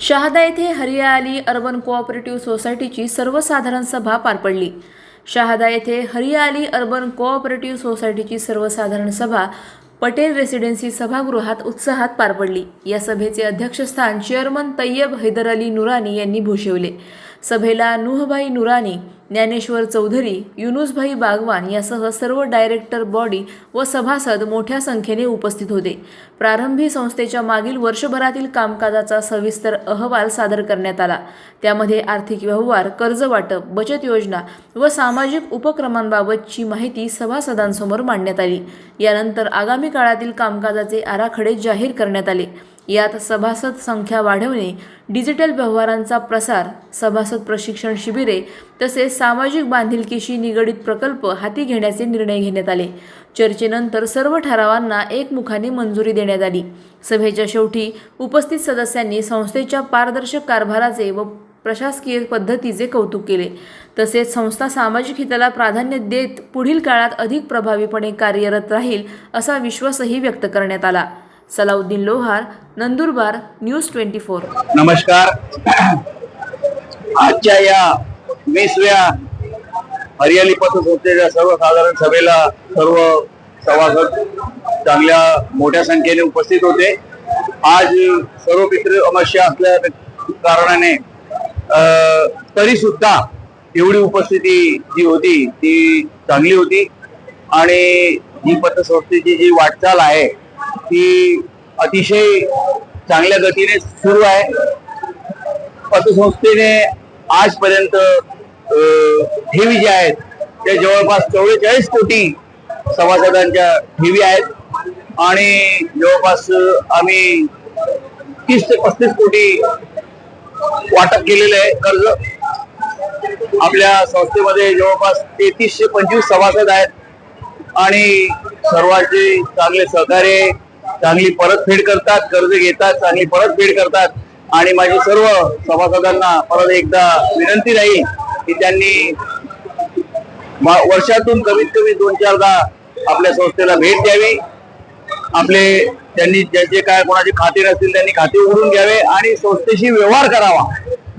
शहादा येथे हरिया Ali urban cooperative सोसायटीची सर्वसाधारण सभा पार पडली. शहादा येथे हरियाली अर्बन कोऑपरेटिव्ह सोसायटीची सर्वसाधारण सभा पटेल रेसिडेन्सी सभागृहात उत्साहात पार पडली. या सभेचे अध्यक्षस्थान चेअरमन तय्यब हैदर अली नुरानी यांनी भूषवले. सभेला नुहबाई नुरानी ज्ञानेश्वर चौधरी युनुसभाई बागवान यासह सर्व डायरेक्टर बॉडी व सभासद मोठ्या संख्येने उपस्थित होते. प्रारंभी संस्थेच्या मागील वर्षभरातील कामकाजाचा सविस्तर अहवाल सादर करण्यात आला. त्यामध्ये आर्थिक व्यवहार कर्ज वाटप बचत योजना व सामाजिक उपक्रमांबाबतची माहिती सभासदांसमोर मांडण्यात आली. यानंतर आगामी काळातील कामकाजाचे आराखडे जाहीर करण्यात आले. यात सभासद संख्या वाढवणे डिजिटल व्यवहारांचा प्रसार सभासद प्रशिक्षण शिबिरे तसेच सामाजिक बांधिलकीशी निगडित प्रकल्प हाती घेण्याचे निर्णय घेण्यात आले. चर्चेनंतर सर्व ठरावांना एकमुखाने मंजुरी देण्यात आली. सभेच्या शेवटी उपस्थित सदस्यांनी संस्थेच्या पारदर्शक कारभाराचे व प्रशासकीय पद्धतीचे कौतुक केले. तसेच संस्था सामाजिक हिताला प्राधान्य देत पुढील काळात अधिक प्रभावीपणे कार्यरत राहील असा विश्वासही व्यक्त करण्यात आला. Salauddin Lohar Nandurbar news twenty four. नमस्कार. आजच्या या वीसव्या हरियाली पतसंस्थेच्या सर्वसाधारण सभेला सर्व सभासद चांगल्या मोठ्या संख्येने उपस्थित होते. आज सर्व पितृ अमावस्या असल्या कारणाने तरी सुद्धा एवढी उपस्थिती जी होती ती चांगली होती. आणि ही पतसंस्थेची जी वाटचाल आहे ती अतिशय चांगल्या गतीने सुरू आहे. पतसंस्थेने आजपर्यंत ठेवी ज्या आहेत त्या जवळपास चौवेचाळीस कोटी सभासदांच्या ठेवी आहेत. आणि जवळपास आम्ही तीस ते पस्तीस कोटी वाटप केलेलं आहे कर्ज. आपल्या संस्थेमध्ये जवळपास तेहतीसशे पंचवीस सभासद आहेत. आणि सर्वांचे चांगले सहकार्य चांगली परतफेड करतात कर्ज घेतात चांगली परतफेड करतात. आणि माझी सर्व सभासदांना परत एकदा विनंती राहील की त्यांनी वर्षातून कमीत कमी दोन चारदा आपल्या संस्थेला भेट द्यावी. आपले त्यांनी ज्याचे काय कोणाचे खाते नसतील त्यांनी खाते उघडून घ्यावे आणि संस्थेशी व्यवहार करावा.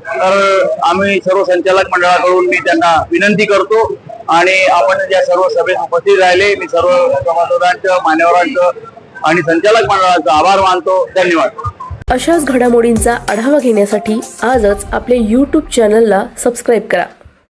तर आम्ही सर्व संचालक मंडळाकडून मी त्यांना विनंती करतो आणि आपण ज्या सर्व सभेत उपस्थित राहिले मी सर्व सभासदांचं मान्यवरांचं आणि संचालक मंडळाचा आभार मानतो. धन्यवाद. अशाच घडामोडींचा आढावा घेण्यासाठी आजच आपल्या यूट्यूब चॅनलला सबस्क्राईब करा.